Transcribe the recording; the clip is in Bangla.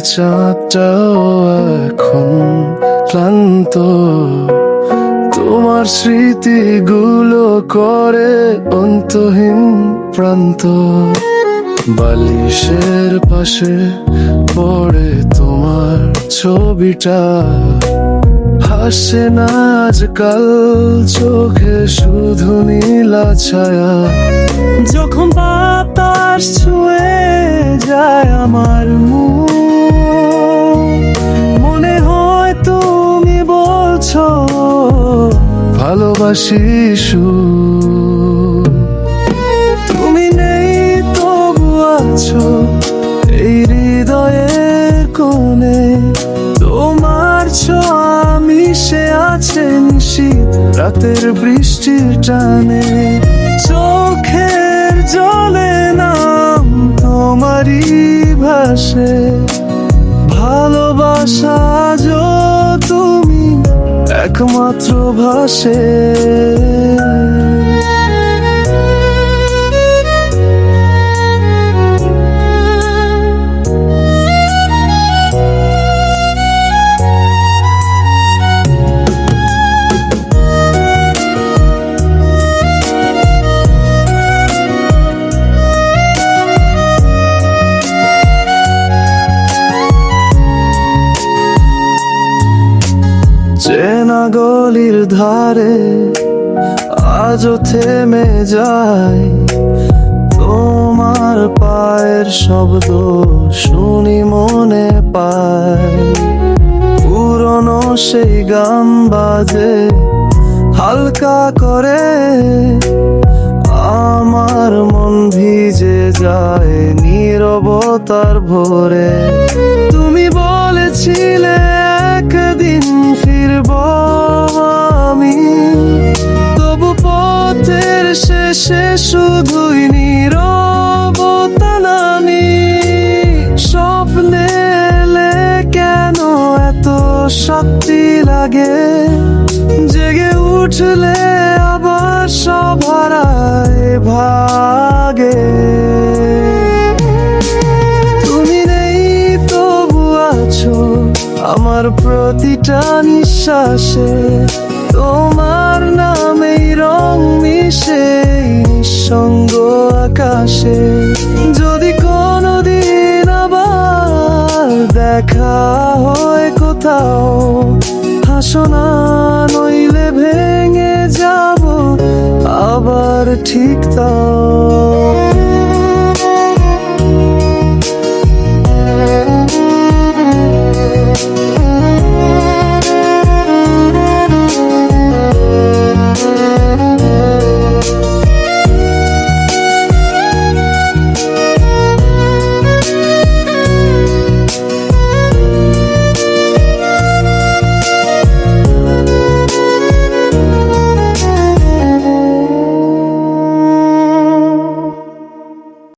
চাঁদটাও এখন ক্লান্ত। তোমার স্মৃতিগুলো করে অন্তহীন প্রান্ত। বালিশের পাশে পড়ে তোমার ছবিটা। হাসে না আজকাল, চোখে শুধু নীলা ছায়া। যখন বাতাস ছুঁয়ে যায় আমার মনে। হয় তুমি বলছো, ভালোবাসি তুমি নেই তবু আছো এই হৃদয়ের কোণে। তোমার ছোঁয়া মিশে আছে রাতের বৃষ্টির টানে। চোখের জলে নাম তোমারই ভাসে ভালোবাসা যো তুমি একমাত্র ভাসে চেনা গলির ধারে আজও থেমে যায়। তোমার পায়ের শব্দ শুনি মনে পায়। পুরনো সেই গান বাজে, হালকা করে। আমার মন ভিজে যায় নীরবতার একদিন ফিরব আমি। তবু পথের শেষে শুধুই নীরবতা নামি স্বপ্নে কেন এত শক্তি লাগে? জেগে উঠলে আবার সব হারায় ভাগে। প্রতিটা নিঃশ্বাসে তোমার নামেই রং মিশে এই নিঃসঙ্গ আকাশে। যদি কোনোদিন আবার দেখা হয় কোথাও, হাসো না, নইলে ভেঙে যাব। আবার ঠিক তা